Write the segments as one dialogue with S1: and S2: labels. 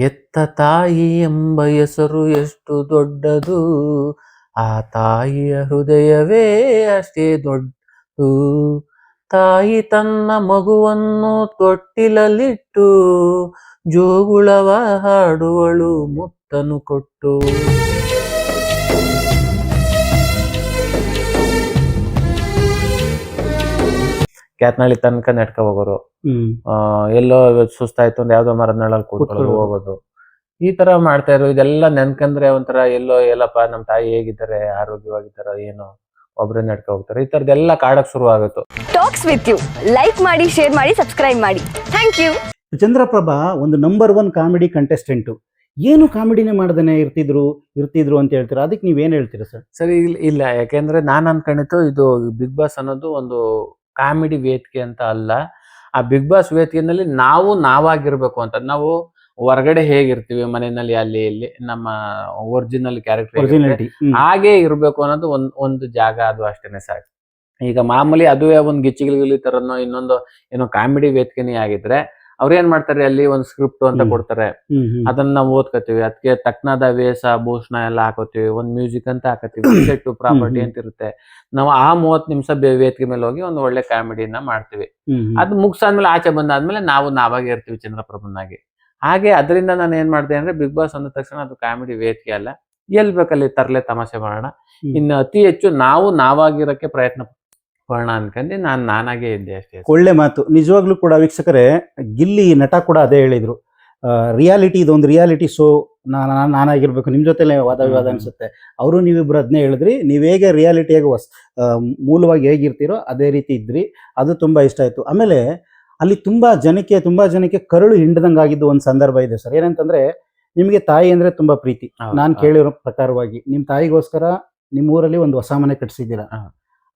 S1: ಹೆತ್ತ ತಾಯಿ ಎಂಬ ಹೆಸರು ಎಷ್ಟು ದೊಡ್ಡದು, ಆ ತಾಯಿಯ ಹೃದಯವೇ ಅಷ್ಟೇ ದೊಡ್ಡದು. ತಾಯಿ ತನ್ನ ಮಗುವನ್ನು ತೊಟ್ಟಿಲಲ್ಲಿಟ್ಟು, ಜೋಗುಳವ ಹಾಡುವಳು ಮುತ್ತನು ಕೊಟ್ಟು. ಕ್ಯಾತ್ನಳ್ಳಿ ತನಕ ನಡ್ಕ ಹೋಗೋರು. ಆ, ಎಲ್ಲೋ ಸುಸ್ತಾಯ್ತು ಅಂದ್ರೆ ಯಾವ್ದೋ ಮರದ ನೆಳಲ್ಲಿ ಕೂತ್ಕೊಳ್ಳೋದು
S2: ಕೂತ್ಕೊಳ್ಳೋದು.
S1: ಹೋಗೋದು. ಈ ತರ ಮಾಡ್ತಾ ಇದ್ರು. ಇದೆಲ್ಲ ನೆನ್ಕಂದ್ರೆ ಒಂಥರ ಎಲ್ಲೋ ಎಲ್ಲಪ್ಪ ನಮ್ ತಾಯಿ ಹೇಗಿದ್ದಾರೆ ಆರೋಗ್ಯವಾಗಿದ್ದಾರ ಏನು ಒಬ್ರು ನಡ್ಕ ಹೋಗ್ತಾರೆ. ಈ ತರದೆಲ್ಲ ಕಾಡಕ್ ಶುರು ಆಗುತ್ತೆ.
S3: ಟಾಕ್ಸ್ ವಿತ್ ಯು ಲೈಕ್ ಮಾಡಿ ಶೇರ್ ಮಾಡಿ ಸಬ್ಸ್ಕ್ರೈಬ್ ಮಾಡಿ. ಥ್ಯಾಂಕ್ ಯು
S2: ಚಂದ್ರಪ್ರಭಾ ಒಂದು ನಂಬರ್ ಒನ್ ಕಾಮಿಡಿ ಕಂಟೆಸ್ಟೆಂಟು ಏನು ಕಾಮಿಡಿನೇ ಮಾಡ್ದೇನೆ ಇರ್ತಿದ್ರು ಇರ್ತಿದ್ರು ಅಂತ ಹೇಳ್ತೀರಾ? ಅದಕ್ಕೆ ನೀವೇನು ಹೇಳ್ತೀರಾ ಸರ್?
S1: ಸರಿ ಇಲ್ಲ ಇಲ್ಲ. ಯಾಕೆಂದ್ರೆ ನಾನ್ ಅನ್ಕೊಂಡಿದ್ದು ಇದು ಬಿಗ್ ಬಾಸ್ ಅನ್ನೋದು ಒಂದು ಕಾಮಿಡಿ ವೇದಿಕೆ ಅಂತ ಅಲ್ಲ ಆ ಬಿಗ್ ಬಾಸ್ ವೇದಿಕೆನಲ್ಲಿ ನಾವು ನಾವಾಗಿರ್ಬೇಕು ಅಂತ. ನಾವು ಹೊರಗಡೆ ಹೇಗಿರ್ತೀವಿ ಮನೆಯಲ್ಲಿ ಅಲ್ಲಿ ಇಲ್ಲಿ ನಮ್ಮ ಒರಿಜಿನಲ್ ಕ್ಯಾರೆಕ್ಟರ್ ಹಾಗೆ ಇರ್ಬೇಕು ಅನ್ನೋದು ಒಂದ್ ಒಂದು ಜಾಗ ಅದು ಅಷ್ಟೇನೆ ಸಾಕು. ಈಗ ಮಾಮೂಲಿ ಅದುವೇ ಒಂದು ಗಿಚ್ಚಿಗಿಲಿ ತರನೋ ಇನ್ನೊಂದು ಏನೋ ಕಾಮಿಡಿ ವೇದಿಕೆನೇ ಆಗಿದ್ರೆ ಅವ್ರ ಏನ್ ಮಾಡ್ತಾರೆ? ಅಲ್ಲಿ ಒಂದು ಸ್ಕ್ರಿಪ್ಟ್ ಅಂತ ಕೊಡ್ತಾರೆ. ಅದನ್ನ ನಾವು ಓದ್ಕೋತೀವಿ. ಅದಕ್ಕೆ ತಕ್ಕನಾದ ವೇಷ ಭೂಷಣ ಎಲ್ಲ ಹಾಕೋತೀವಿ. ಒಂದ್ ಮ್ಯೂಸಿಕ್ ಅಂತ ಹಾಕೋತೀವಿ. ಸೆಟ್ ಪ್ರಾಪರ್ಟಿ ಅಂತ ಇರುತ್ತೆ ನಾವು ಆ ಮೂವತ್ ನಿಮಿಷ ವೇದಿಕೆ ಮೇಲೆ ಹೋಗಿ ಒಂದು ಒಳ್ಳೆ ಕಾಮಿಡಿನ ಮಾಡ್ತೀವಿ. ಅದು ಮುಗ್ಸಾದ್ಮೇಲೆ ಆಚೆ ಬಂದಾದ್ಮೇಲೆ ನಾವು ನಾವಾಗೇ ಇರ್ತೀವಿ ಚಂದ್ರಪ್ರಭನಾಗಿ ಹಾಗೆ ಅದರಿಂದ ನಾನು ಏನ್ ಮಾಡ್ದೆ ಅಂದ್ರೆ ಬಿಗ್ ಬಾಸ್ ಅಂದ ತಕ್ಷಣ ಅದು ಕಾಮಿಡಿ ವೇದಿಕೆ ಅಲ್ಲ. ಎಲ್ ಬೇಕಲ್ಲಿ ತರಲೆ ತಮಾಷೆ ಮಾಡೋಣ. ಇನ್ನು ಅತಿ ಹೆಚ್ಚು ನಾವು ನಾವಾಗಿರಕ್ಕೆ ಪ್ರಯತ್ನ ಪಡೋಣ ಅನ್ಕಂಡು ನಾನು ನಾನಾಗೇ ಇದ್ದೆ ಅಷ್ಟೇ.
S2: ಒಳ್ಳೆ ಮಾತು. ನಿಜವಾಗ್ಲೂ ಕೂಡ ವೀಕ್ಷಕರೇ ಗಿಲ್ಲಿ ನಟ ಕೂಡ ಅದೇ ಹೇಳಿದ್ರು. ರಿಯಾಲಿಟಿ ಇದೊಂದು ರಿಯಾಲಿಟಿ ಶೋ ನಾನು ನಾನಾಗಿರ್ಬೇಕು. ನಿಮ್ಮ ಜೊತೆಲೆ ವಾದ ವಿವಾದ ಅನಿಸುತ್ತೆ. ಅವರು ನೀವಿಬ್ರು ಅದನ್ನೇ ಹೇಳಿದ್ರಿ. ನೀವು ಹೇಗೆ ರಿಯಾಲಿಟಿಯಾಗಿ ವಸ್ ಮೂಲವಾಗಿ ಹೇಗಿರ್ತೀರೋ ಅದೇ ರೀತಿ ಇದ್ರಿ. ಅದು ತುಂಬ ಇಷ್ಟ ಆಯಿತು. ಆಮೇಲೆ ಅಲ್ಲಿ ತುಂಬ ಜನಕ್ಕೆ ತುಂಬ ಜನಕ್ಕೆ ಕರುಳು ಹಿಂಡದಂಗಾಗಿದ್ದು ಒಂದು ಸಂದರ್ಭ ಇದೆ ಸರ್. ಏನಂತಂದರೆ ನಿಮಗೆ ತಾಯಿ ಅಂದರೆ ತುಂಬ ಪ್ರೀತಿ. ನಾನು ಕೇಳಿರೋ ಪ್ರಕಾರವಾಗಿ. ನಿಮ್ಮ ತಾಯಿಗೋಸ್ಕರ ನಿಮ್ಮ ಊರಲ್ಲಿ ಒಂದು ಹೊಸ ಮನೆ ಕಟ್ಸಿದ್ದೀರಾ.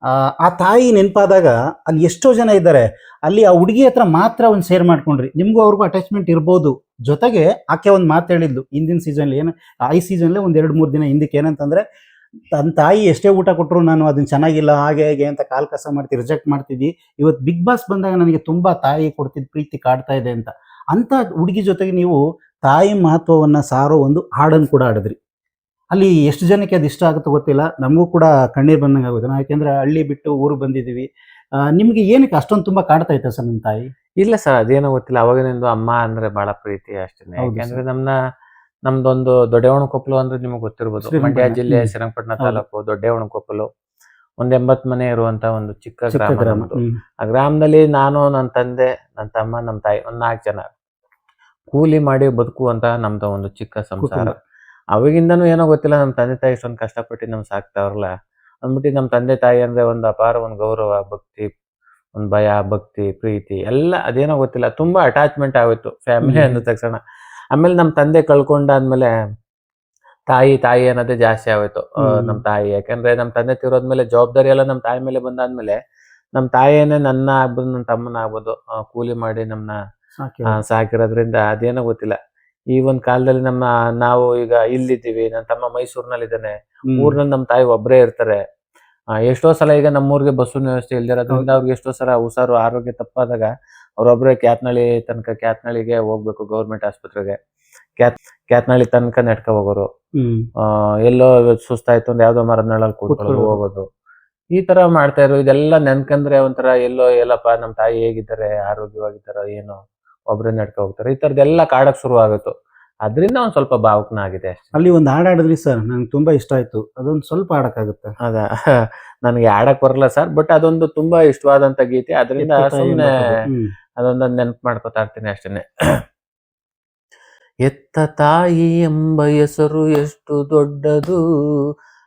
S2: ಆ, ತಾಯಿ ನೆನಪಾದಾಗ ಅಲ್ಲಿ ಎಷ್ಟೋ ಜನ ಇದ್ದಾರೆ. ಅಲ್ಲಿ ಆ ಹುಡುಗಿ ಹತ್ರ ಮಾತ್ರ ಒಂದು ಶೇರ್ ಮಾಡ್ಕೊಂಡ್ರಿ. ನಿಮಗೂ ಅವ್ರಿಗೂ ಅಟ್ಯಾಚ್ಮೆಂಟ್ ಇರ್ಬೋದು. ಜೊತೆಗೆ ಆಕೆ ಒಂದು ಮಾತು ಹೇಳಿದ್ಲು. ಹಿಂದಿನ ಸೀಸನ್ ಏನು ಐ ಸೀಸನ್ಲೇ ಒಂದು ಎರಡು ಮೂರು ದಿನ ಹಿಂದಕ್ಕೆ ಏನಂತಂದ್ರೆ ತನ್ನ ತಾಯಿ ಎಷ್ಟೇ ಊಟ ಕೊಟ್ಟರು ನಾನು ಅದನ್ನ ಚೆನ್ನಾಗಿಲ್ಲ ಹಾಗೆ ಹೇಗೆ ಅಂತ ಕಾಲ್ ಕಸ ಮಾಡ್ತಿ ರಿಜೆಕ್ಟ್ ಮಾಡ್ತಿದ್ವಿ ಇವತ್ತು ಬಿಗ್ ಬಾಸ್ ಬಂದಾಗ ನನಗೆ ತುಂಬಾ ತಾಯಿ ಕೊಡ್ತಿದ್ ಪ್ರೀತಿ ಕಾಡ್ತಾ ಇದೆ ಅಂತ. ಅಂತ ಹುಡುಗಿ ಜೊತೆಗೆ ನೀವು ತಾಯಿ ಮಹತ್ವವನ್ನ ಸಾರೋ ಒಂದು ಹಾಡನ್ನು ಕೂಡ ಆಡಿದ್ರಿ ಅಲ್ಲಿ ಎಷ್ಟು ಜನಕ್ಕೆ ಅದು ಇಷ್ಟ ಆಗುತ್ತೋ ಗೊತ್ತಿಲ್ಲ. ನಮಗೂ ಕೂಡ ಕಣ್ಣೀರು ಬಂದಂಗೆ ಆಗುತ್ತೆ. ನಾವು ಯಾಕೆಂದ್ರೆ ಹಳ್ಳಿ ಬಿಟ್ಟು ಊರು ಬಂದಿದ್ದೀವಿ. ನಿಮಗೆ ಏನಕ್ಕೆ ಅಷ್ಟೊಂದು ತುಂಬಾ ಕಾಡ್ತಾ ಇತ್ತ ಸರ್ ನಿಮ್ಮ ತಾಯಿ?
S1: ಇಲ್ಲ ಸರ್ ಅದೇನೋ ಗೊತ್ತಿಲ್ಲ. ಅವಾಗಿನಿಂದ ಅಮ್ಮ ಅಂದ್ರೆ ಬಹಳ ಪ್ರೀತಿ
S2: ಅಷ್ಟೇ
S1: ಯಾಕಂದ್ರೆ ನಮ್ನ ನಮ್ದೊಂದು ದೊಡ್ಡವಣಕೊಪ್ಪಲು ಅಂದ್ರೆ ನಿಮಗೆ ಗೊತ್ತಿರ್ಬೋದು. ಮಂಡ್ಯ ಜಿಲ್ಲೆ. ಶ್ರೀರಂಗಪಟ್ಟಣ
S2: ತಾಲೂಕು
S1: ತಾಲೂಕು ದೊಡ್ಡವಣಕೊಪ್ಪಲು ಒಂದ್ ಎಂಬತ್ ಮನೆ ಇರುವಂತ ಒಂದು ಚಿಕ್ಕ ಗ್ರಾಮ ಆ ಗ್ರಾಮದಲ್ಲಿ ನಾನು ನನ್ನ ತಂದೆ ನನ್ನ ತಮ್ಮ ನಮ್ಮ ತಾಯಿ ಒಂದ್ ನಾಲ್ಕು ಜನ. ಕೂಲಿ ಮಾಡಿ ಬದುಕುವಂತ ನಮ್ದು ಒಂದು ಚಿಕ್ಕ ಸಂಸಾರ. ಅವಾಗಿಂದನೂ ಏನೋ ಗೊತ್ತಿಲ್ಲ ನಮ್ಮ ತಂದೆ ತಾಯಿ ಇಷ್ಟೊಂದು ಕಷ್ಟಪಟ್ಟು ನಮ್ಗೆ ಸಾಕ್ತಾವ್ರಲ್ಲ. ಅಂದ್ಬಿಟ್ಟು ನಮ್ಮ ತಂದೆ ತಾಯಿ ಅಂದ್ರೆ ಒಂದು ಅಪಾರ ಒಂದು ಗೌರವ ಭಕ್ತಿ ಒಂದು ಭಯ ಭಕ್ತಿ ಪ್ರೀತಿ ಎಲ್ಲ ಅದೇನೋ ಗೊತ್ತಿಲ್ಲ. ತುಂಬಾ ಅಟ್ಯಾಚ್ಮೆಂಟ್ ಆಗೋಯ್ತು ಫ್ಯಾಮಿಲಿ. ಅಂದ ತಕ್ಷಣ. ಆಮೇಲೆ ನಮ್ಮ ತಂದೆ ಕಳ್ಕೊಂಡಾದ್ಮೇಲೆ ತಾಯಿ ತಾಯಿ ಅನ್ನೋದೇ ಜಾಸ್ತಿ ಆಗೋಯ್ತು. ನಮ್ಮ ತಾಯಿ. ಯಾಕಂದ್ರೆ ನಮ್ಮ ತಂದೆ ತೀರೋದ್ಮೇಲೆ ಜವಾಬ್ದಾರಿ ಎಲ್ಲ ನಮ್ಮ ತಾಯಿ ಮೇಲೆ ಬಂದಾದ್ಮೇಲೆ ನಮ್ಮ ತಾಯಿಯೇ ನನ್ನ ಆಗ್ಬೋದು ನನ್ನ ತಮ್ಮನ ಆಗ್ಬೋದು ಕೂಲಿ ಮಾಡಿ ನಮ್ಮನ್ನ
S2: ಸಾಕಿ
S1: ಸಾಕಿರೋದ್ರಿಂದ ಅದೇನೋ ಗೊತ್ತಿಲ್ಲ. ಈ ಒಂದ್ ಕಾಲದಲ್ಲಿ ನಮ್ಮ ನಾವು ಈಗ ಇಲ್ಲಿದ್ದೀವಿ ನನ್ನ ತಮ್ಮ ಮೈಸೂರಿನಲ್ಲಿ ಇದ್ದಾನೆ. ಊರ್ನಲ್ಲಿ ನಮ್ಮ ತಾಯಿ ಒಬ್ಬರೇ ಇರ್ತಾರೆ. ಎಷ್ಟೋ ಸಲ ಈಗ ನಮ್ಮೂರಿಗೆ ಬಸ್ಸಿನ ವ್ಯವಸ್ಥೆ ಇಲ್ದಿರೋದ್ರಿಂದ ಅವ್ರಿಗೆ ಎಷ್ಟೋ ಸಲ ಹುಷಾರು ಆರೋಗ್ಯ ತಪ್ಪಾದಾಗ ಅವ್ರೊಬ್ರೇ ಕ್ಯಾತ್ನಳ್ಳಿ ತನಕ ಕ್ಯಾತ್ನಳ್ಳಿಗೆ ಹೋಗ್ಬೇಕು ಗೌರ್ಮೆಂಟ್ ಆಸ್ಪತ್ರೆಗೆ. ಕ್ಯಾತ್ ಕ್ಯಾತ್ನಳ್ಳಿ ತನಕ ನಡ್ಕ ಹೋಗೋರು. ಎಲ್ಲೋ ಸುಸ್ತಾಯ್ತು ಅಂದ್ರೆ ಯಾವ್ದೋ ಮರದ ನೆರಳಲ್ಲಿ ಕೂತ್ಕೊಳ್ಳೋದು
S2: ಕೂತ್ಕೊಳ್ಳೋದು.
S1: ಹೋಗೋದು. ಈ ತರ ಮಾಡ್ತಾ ಇರೋ ಇದೆಲ್ಲ ನೆನ್ಕಂದ್ರೆ ಒಂಥರ ಎಲ್ಲೋ ಎಲ್ಲಪ್ಪ ನಮ್ ತಾಯಿ ಹೇಗಿದ್ದಾರೆ ಆರೋಗ್ಯವಾಗಿದ್ದಾರ ಏನು. ಒಬ್ರೇ ನಡ್ಕೊ ಹೋಗ್ತಾರೆ. ಈ ತರದೆಲ್ಲ ಕಾಡಕ್ಕೆ ಶುರು ಆಗುತ್ತೆ. ಅದರಿಂದ ಒಂದ್ ಸ್ವಲ್ಪ ಭಾವುಕನ ಆಗಿದೆ ಅಷ್ಟೇ.
S2: ಅಲ್ಲಿ ಒಂದು ಹಾಡಾಡಿದ್ರಿ ಸರ್ ನಂಗೆ ತುಂಬಾ ಇಷ್ಟ ಆಯ್ತು. ಅದೊಂದು ಸ್ವಲ್ಪ ಆಡಕ್ಕಾಗುತ್ತೆ
S1: ಅದ ನನಗೆ ಆಡಕ್ ಬರಲ್ಲ ಸರ್ ಬಟ್ ಅದೊಂದು ತುಂಬಾ ಇಷ್ಟವಾದಂತ ಗೀತೆ. ಅದರಿಂದ
S2: ಸುಮ್ಮನೆ.
S1: ಅದೊಂದು ನೆನಪು ಮಾಡ್ಕೊತಾ ಇರ್ತೀನಿ ಅಷ್ಟೇನೆ. ಎತ್ತ ತಾಯಿ ಎಂಬ ಹೆಸರು ಎಷ್ಟು ದೊಡ್ಡದು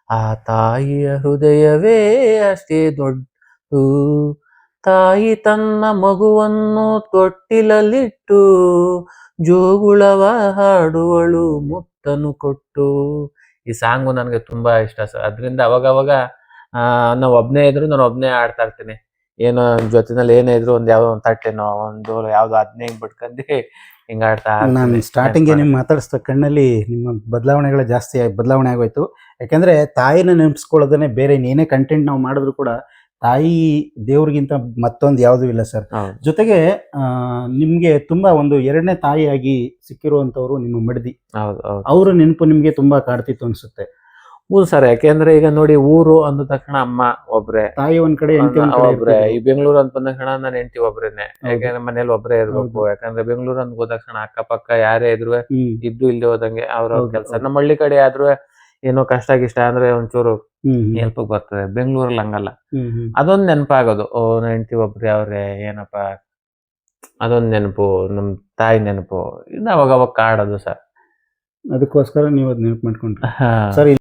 S1: ಆ ತಾಯಿಯ ಹೃದಯವೇ ಅಷ್ಟೇ ದೊಡ್ಡದು. ತಾಯಿ ತನ್ನ ಮಗುವನ್ನು ತೊಟ್ಟಿಲಲ್ಲಿಟ್ಟು ಜೋಗುಳವ ಹಾಡುವಳು ಮುತ್ತನು ಕೊಟ್ಟು. ಈ ಸಾಂಗು ನನಗೆ ತುಂಬಾ ಇಷ್ಟ ಸರ್ ಅದರಿಂದ ಅವಾಗವಾಗ ಆ ನಾವು ಒಬ್ನೇ ಇದ್ರು ನಾನು ಒಬ್ನೇ ಆಡ್ತಾ ಇರ್ತೀನಿ. ಏನೋ ಜೊತೆನಲ್ಲಿ ಏನೇ ಇದ್ರು ಒಂದ್ ಯಾವ್ದೋ ಒಂದು ತಟ್ಟೆನೋ ಒಂದು ಯಾವ್ದೋ ಹದಿನೈದು ಹಿಂಗ್ ಹಿಂಗ ಆಡ್ತಾ
S2: ನಾನು. ಸ್ಟಾರ್ಟಿಂಗ್ ನಿಮ್ ಮಾತಾಡ್ಸ್ತಾ ಕಣ್ಣಲ್ಲಿ ನಿಮ್ಮ ಬದಲಾವಣೆಗಳ ಜಾಸ್ತಿ ಬದಲಾವಣೆ ಆಗೋಯ್ತು. ಯಾಕಂದ್ರೆ ತಾಯಿನ ನೆನಪಿಸ್ಕೊಳ್ಳೋದನ್ನೇ ಬೇರೆ ಏನೇ ಕಂಟೆಂಟ್ ನಾವು ಮಾಡಿದ್ರು ಕೂಡ ತಾಯಿ ದೇವ್ರಿಗಿಂತ ಮತ್ತೊಂದು ಯಾವುದೂ ಇಲ್ಲ ಸರ್. ಜೊತೆಗೆ ನಿಮ್ಗೆ ತುಂಬಾ ಒಂದು ಎರಡನೇ ತಾಯಿಯಾಗಿ ಸಿಕ್ಕಿರುವಂತವ್ರು ನಿಮ್ಮ ಮಡದಿ.
S1: ಹೌದು
S2: ಅವ್ರ ನೆನಪು ನಿಮ್ಗೆ ತುಂಬಾ ಕಾಡ್ತಿತ್ತು ಅನ್ಸುತ್ತೆ.
S1: ಹೌದು ಸರ್ ಯಾಕೆಂದ್ರೆ ಈಗ ನೋಡಿ ಊರು ಅಂದ ತಕ್ಷಣ ಅಮ್ಮ ಒಬ್ರೆ.
S2: ತಾಯಿ ಒಂದ್ ಕಡೆ
S1: ಒಬ್ರೆ. ಈ ಬೆಂಗಳೂರು ಅಂತ ಬಂದ ತಕ್ಷಣ ನಾನು ಹೆಂಡತಿ ಒಬ್ರೇನೆ.
S2: ಯಾಕೆ
S1: ಯಾಕಂದ್ರೆ ಮನೇಲಿ ಒಬ್ರೇ ಇರ್ಬೇಕು. ಯಾಕಂದ್ರೆ ಬೆಂಗಳೂರು ಅಂತ ಹೋದ ತಕ್ಷಣ ಅಕ್ಕಪಕ್ಕ ಯಾರೇ ಇದ್ರು ಇದ್ದು ಇಲ್ಲದೆ ಹೋದಂಗೆ ಅವ್ರ ಕೆಲಸ. ನಮ್ಮ ಹಳ್ಳಿ ಕಡೆ ಆದ್ರೂ ಏನೋ ಕಷ್ಟ ಗಿಷ್ಟ ಅಂದ್ರೆ ಒಂಚೂರು. ಹೆಲ್ಪ್ ಬರ್ತದೆ. ಬೆಂಗಳೂರಲ್ಲಿ ಹಂಗಲ್ಲ. ಅದೊಂದು ನೆನಪಾಗೋದು. ಓ ನ ಹೆಂಡತಿ ಒಬ್ರೇ ಅವ್ರೆ ಏನಪ್ಪ? ಅದೊಂದ್ ನೆನಪು ನಮ್ ತಾಯಿ ನೆನಪು. ಇದು ಅವಾಗ ಅವಾಗ ಕಾಡೋದು ಸರ್.
S2: ಅದಕ್ಕೋಸ್ಕರ ನೀವು ಅದ್ ನೆನಪು ಮಾಡ್ಕೊಂಡ್ರಿ. ಸರ್